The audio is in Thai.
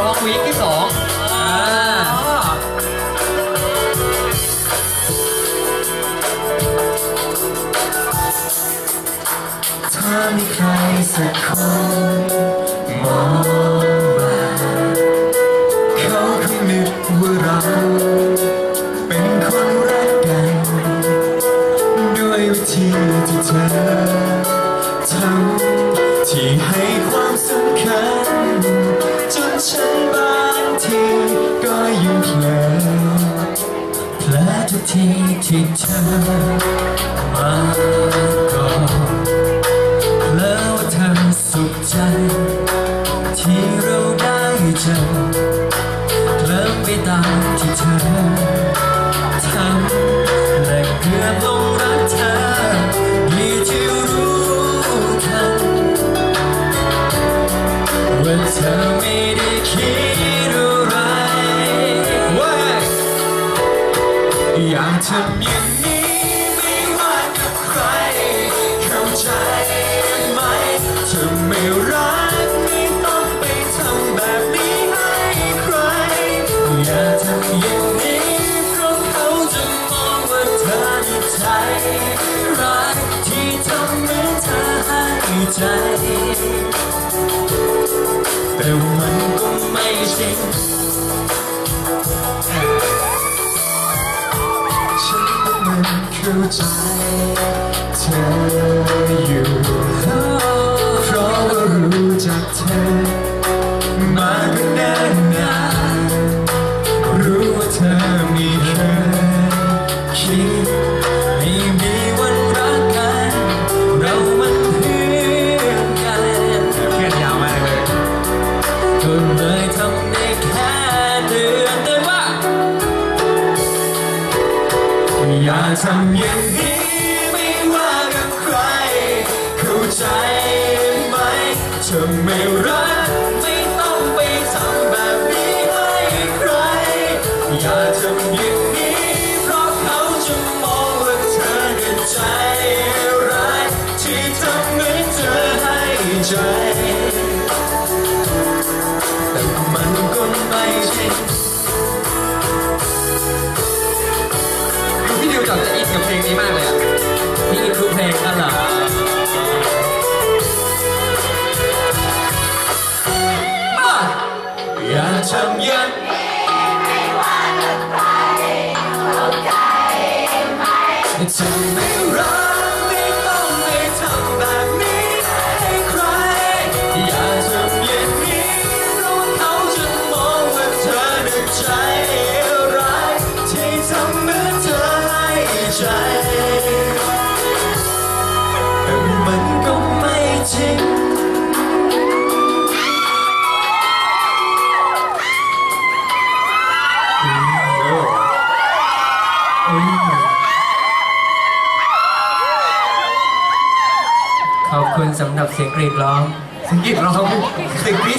ร้องวีคที่สองอ่าถ้ามีใครสักคนมองมาเขาคงนึกว่าเรา เป็นคนรักกัน ด้วยวิธีที่เธอทำที่ให้ความ จนฉันบางทีก็ยังเผลอเพลอทุกทีที่เธอมาก่อนแล้วว่าเธอสุขใจ ที่เราได้เจอเคลิ้มไปตามที่เธอ ทำอย่างนี้ไม่ว่ากับใคร เข้าใจไหมเธอไม่รักไม่ต้องไปทำแบบนี้ให้ใคร อย่าทำอย่างนี้เพราะเขาจะมองว่าเธอนี่ใจร้ายที่ทำเหมือนเธอให้ใจแต่มันก็ไม่จริง เข้าใจเธออยู่เพราะว่ารู้จักเธอมาก อย่าทำอย่างนี้ไม่ว่ากับใคร เข้าใจไหมเธอไม่รักไม่ต้องไปทำแบบนี้ให้ใคร อย่าทำอย่างนี้เพราะเขาจะมองว่าเธอเนี่ยใจร้ายที่ทำเหมือนเธอให้ใจ กับเพลงนี้มากเลยอะนี่คือเพลงนั่นเหรออย่าทำอย่างนี้ไม่ว่ากับใครเข้าใจไหม ขอบคุณสำหรับเสียงกรีดร้อง เสิงกรีดร้องเสิงกรีด